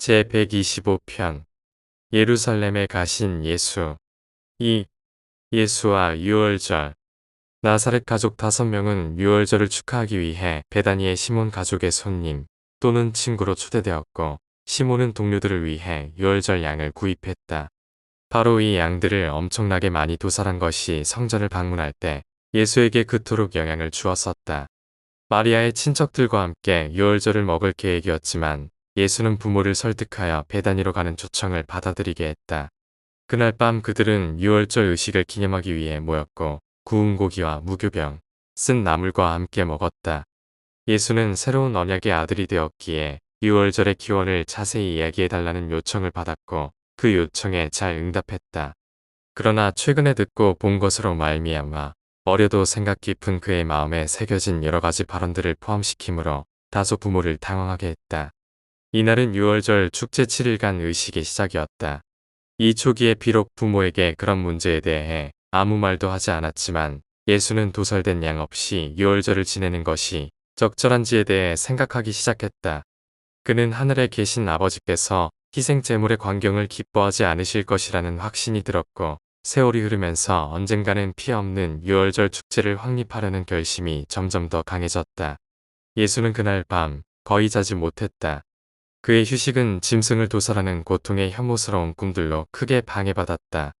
제125편 예루살렘에 가신 예수 2. 예수와 유월절 나사렛 가족 다섯 명은 유월절을 축하하기 위해 베다니의 시몬 가족의 손님 또는 친구로 초대되었고 시몬은 동료들을 위해 유월절 양을 구입했다. 바로 이 양들을 엄청나게 많이 도살한 것이 성전을 방문할 때 예수에게 그토록 영향을 주었었다. 마리아의 친척들과 함께 유월절을 먹을 계획이었지만 예수는 부모를 설득하여 배단위로 가는 초청을 받아들이게 했다. 그날 밤 그들은 유월절 의식을 기념하기 위해 모였고 구운 고기와 무교병, 쓴 나물과 함께 먹었다. 예수는 새로운 언약의 아들이 되었기에 유월절의 기원을 자세히 이야기해달라는 요청을 받았고 그 요청에 잘 응답했다. 그러나 최근에 듣고 본 것으로 말미암아 어려도 생각 깊은 그의 마음에 새겨진 여러 가지 발언들을 포함시키므로 다소 부모를 당황하게 했다. 이날은 6월절 축제 7일간 의식의 시작이었다. 이 초기에 비록 부모에게 그런 문제에 대해 아무 말도 하지 않았지만 예수는 도설된 양 없이 6월절을 지내는 것이 적절한지에 대해 생각하기 시작했다. 그는 하늘에 계신 아버지께서 희생 제물의 광경을 기뻐하지 않으실 것이라는 확신이 들었고 세월이 흐르면서 언젠가는 피 없는 6월절 축제를 확립하려는 결심이 점점 더 강해졌다. 예수는 그날 밤 거의 자지 못했다. 그의 휴식은 짐승을 도살하는 고통의 혐오스러운 꿈들로 크게 방해받았다.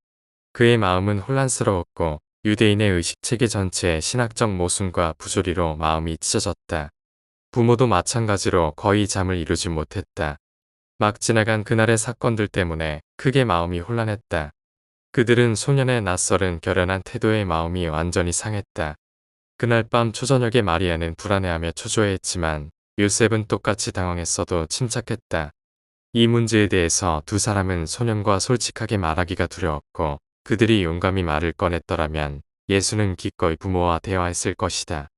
그의 마음은 혼란스러웠고 유대인의 의식체계 전체의 신학적 모순과 부조리로 마음이 찢어졌다. 부모도 마찬가지로 거의 잠을 이루지 못했다. 막 지나간 그날의 사건들 때문에 크게 마음이 혼란했다. 그들은 소년의 낯설은 결연한 태도의 마음이 완전히 상했다. 그날 밤 초저녁에 마리아는 불안해하며 초조해했지만 요셉은 똑같이 당황했어도 침착했다. 이 문제에 대해서 두 사람은 소년과 솔직하게 말하기가 두려웠고 그들이 용감히 말을 꺼냈더라면 예수는 기꺼이 부모와 대화했을 것이다.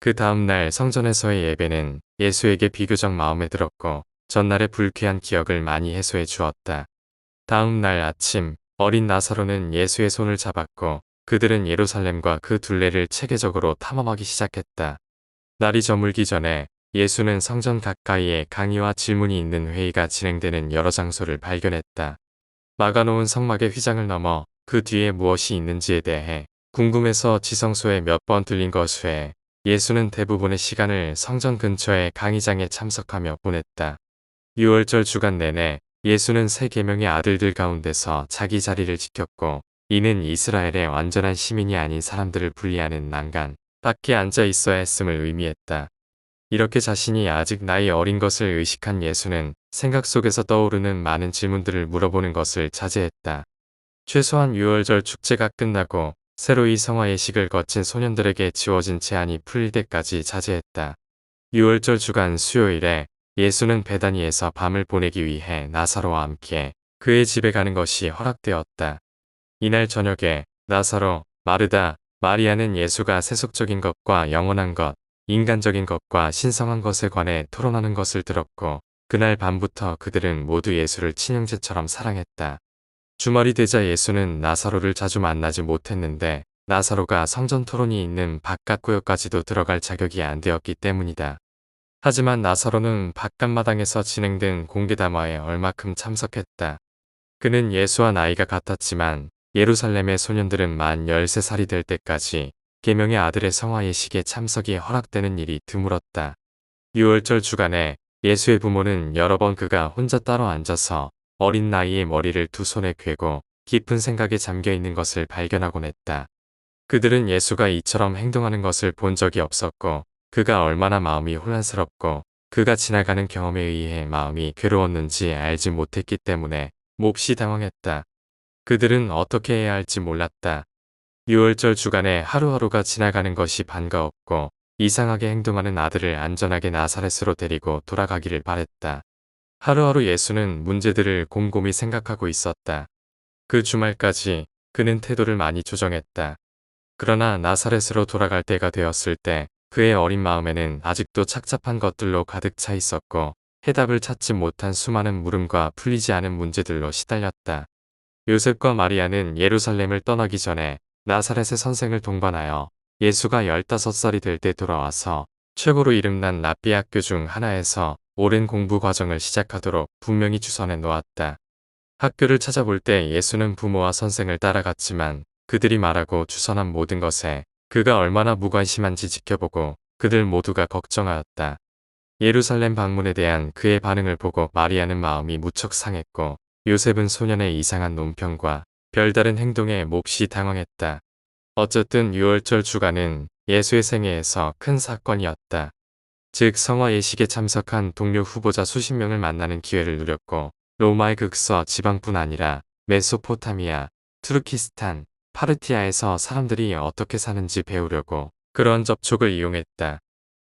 그 다음날 성전에서의 예배는 예수에게 비교적 마음에 들었고 전날의 불쾌한 기억을 많이 해소해 주었다. 다음날 아침 어린 나사로는 예수의 손을 잡았고 그들은 예루살렘과 그 둘레를 체계적으로 탐험하기 시작했다. 날이 저물기 전에 예수는 성전 가까이에 강의와 질문이 있는 회의가 진행되는 여러 장소를 발견했다. 막아놓은 성막의 휘장을 넘어 그 뒤에 무엇이 있는지에 대해 궁금해서 지성소에 몇 번 들린 것 외에 예수는 대부분의 시간을 성전 근처의 강의장에 참석하며 보냈다. 6월절 주간 내내 예수는 세 계명의 아들들 가운데서 자기 자리를 지켰고 이는 이스라엘의 완전한 시민이 아닌 사람들을 분리하는 난간 밖에 앉아 있어야 했음을 의미했다. 이렇게 자신이 아직 나이 어린 것을 의식한 예수는 생각 속에서 떠오르는 많은 질문들을 물어보는 것을 자제했다. 최소한 6월절 축제가 끝나고 새로 이 성화 예식을 거친 소년들에게 지워진 제한이 풀릴 때까지 자제했다. 6월절 주간 수요일에 예수는 베다니에서 밤을 보내기 위해 나사로와 함께 그의 집에 가는 것이 허락되었다. 이날 저녁에 나사로, 마르다, 마리아는 예수가 세속적인 것과 영원한 것, 인간적인 것과 신성한 것에 관해 토론하는 것을 들었고 그날 밤부터 그들은 모두 예수를 친형제처럼 사랑했다. 주말이 되자 예수는 나사로를 자주 만나지 못했는데 나사로가 성전 토론이 있는 바깥 구역까지도 들어갈 자격이 안 되었기 때문이다. 하지만 나사로는 바깥 마당에서 진행된 공개 담화에 얼마큼 참석했다. 그는 예수와 나이가 같았지만 예루살렘의 소년들은 만 13살이 될 때까지 계명의 아들의 성화 예식에 참석이 허락되는 일이 드물었다. 6월절 주간에 예수의 부모는 여러 번 그가 혼자 따로 앉아서 어린 나이에 머리를 두 손에 괴고 깊은 생각에 잠겨 있는 것을 발견하곤 했다. 그들은 예수가 이처럼 행동하는 것을 본 적이 없었고 그가 얼마나 마음이 혼란스럽고 그가 지나가는 경험에 의해 마음이 괴로웠는지 알지 못했기 때문에 몹시 당황했다. 그들은 어떻게 해야 할지 몰랐다. 6월절 주간에 하루하루가 지나가는 것이 반가웠고 이상하게 행동하는 아들을 안전하게 나사렛으로 데리고 돌아가기를 바랬다. 하루하루 예수는 문제들을 곰곰이 생각하고 있었다. 그 주말까지 그는 태도를 많이 조정했다. 그러나 나사렛으로 돌아갈 때가 되었을 때 그의 어린 마음에는 아직도 착잡한 것들로 가득 차 있었고 해답을 찾지 못한 수많은 물음과 풀리지 않은 문제들로 시달렸다. 요셉과 마리아는 예루살렘을 떠나기 전에 나사렛의 선생을 동반하여 예수가 15살이 될 때 돌아와서 최고로 이름난 랍비 학교 중 하나에서 오랜 공부 과정을 시작하도록 분명히 주선해 놓았다. 학교를 찾아볼 때 예수는 부모와 선생을 따라갔지만 그들이 말하고 주선한 모든 것에 그가 얼마나 무관심한지 지켜보고 그들 모두가 걱정하였다. 예루살렘 방문에 대한 그의 반응을 보고 마리아는 마음이 무척 상했고 요셉은 소년의 이상한 논평과 별다른 행동에 몹시 당황했다. 어쨌든 6월절 주간은 예수의 생애에서 큰 사건이었다. 즉 성화 예식에 참석한 동료 후보자 수십 명을 만나는 기회를 누렸고 로마의 극서 지방뿐 아니라 메소포타미아, 투르키스탄, 파르티아에서 사람들이 어떻게 사는지 배우려고 그런 접촉을 이용했다.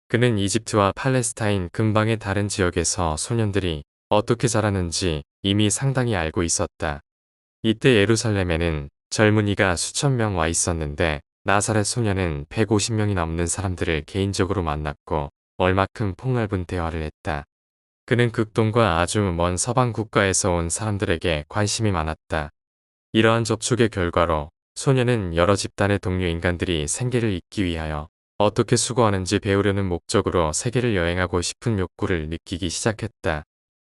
그는 이집트와 팔레스타인 근방의 다른 지역에서 소년들이 어떻게 자라는지 이미 상당히 알고 있었다. 이때 예루살렘에는 젊은이가 수천 명 와 있었는데 나사렛 소년은 150명이 넘는 사람들을 개인적으로 만났고 얼마큼 폭넓은 대화를 했다. 그는 극동과 아주 먼 서방 국가에서 온 사람들에게 관심이 많았다. 이러한 접촉의 결과로 소년은 여러 집단의 동료 인간들이 생계를 잇기 위하여 어떻게 수고하는지 배우려는 목적으로 세계를 여행하고 싶은 욕구를 느끼기 시작했다.